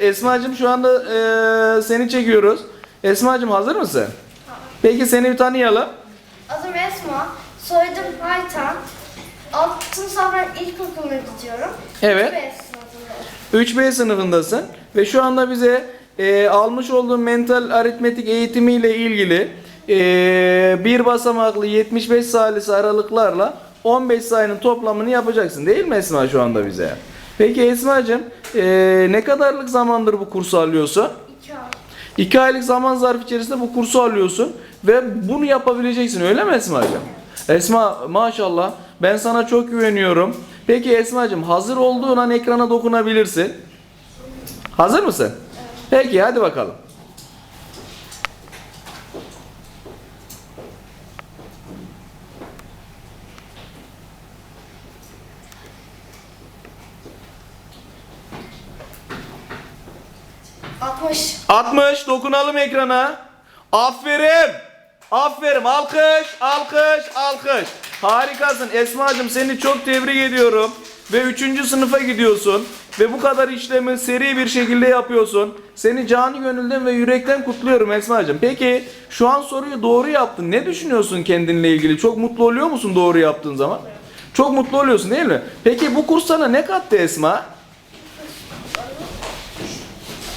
Esma'cığım şu anda e, seni çekiyoruz. Esma'cığım hazır mısın? Peki seni bir tanıyalım. Adım Esma, soyadım Haytan. 6. sınıftan ilkokuluna gidiyorum. Evet. B sınıfındayım. 3B sınıfındasın ve şu anda bize e, almış olduğun mental aritmetik eğitimiyle ilgili e, bir basamaklı 75 salisi aralıklarla 15 sayının toplamını yapacaksın değil mi Esma şu anda bize? Peki Esma'cığım e, ne kadarlık zamandır bu kursu alıyorsun? 2 ay. 2 aylık zaman zarfı içerisinde bu kursu alıyorsun ve bunu yapabileceksin öyle mi Esma'cığım? Esma maşallah ben sana çok güveniyorum. Peki Esma'cığım hazır olduğun an ekrana dokunabilirsin. Hazır mısın? Peki hadi bakalım. Altmış. 60 dokunalım ekrana. Aferin. Aferin. Alkış, alkış, alkış. Harikasın. Esma'cığım seni çok tebrik ediyorum. Ve 3. sınıfa gidiyorsun. Ve bu kadar işlemi seri bir şekilde yapıyorsun. Seni canı gönülden ve yürekten kutluyorum Esma'cığım. Peki şu an soruyu doğru yaptın. Ne düşünüyorsun kendinle ilgili? Çok mutlu oluyor musun doğru yaptığın zaman? Çok mutlu oluyorsun değil mi? Peki bu kurs sana ne kattı Esma?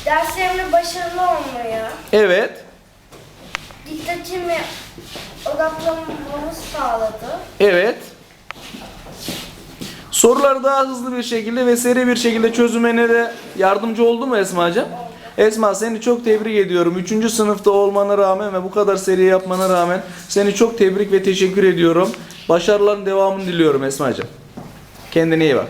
Derslerimde başarılı olmayı, Evet. dikkatimi odaklanmamı sağladı. Evet. Soruları daha hızlı bir şekilde ve seri bir şekilde çözümene de yardımcı oldu mu Esma'cığım? Esma seni çok tebrik ediyorum. Üçüncü sınıfta olmana rağmen ve bu kadar seri yapmana rağmen seni çok tebrik ve teşekkür ediyorum. Başarıların devamını diliyorum Esma'cığım. Kendine iyi bak.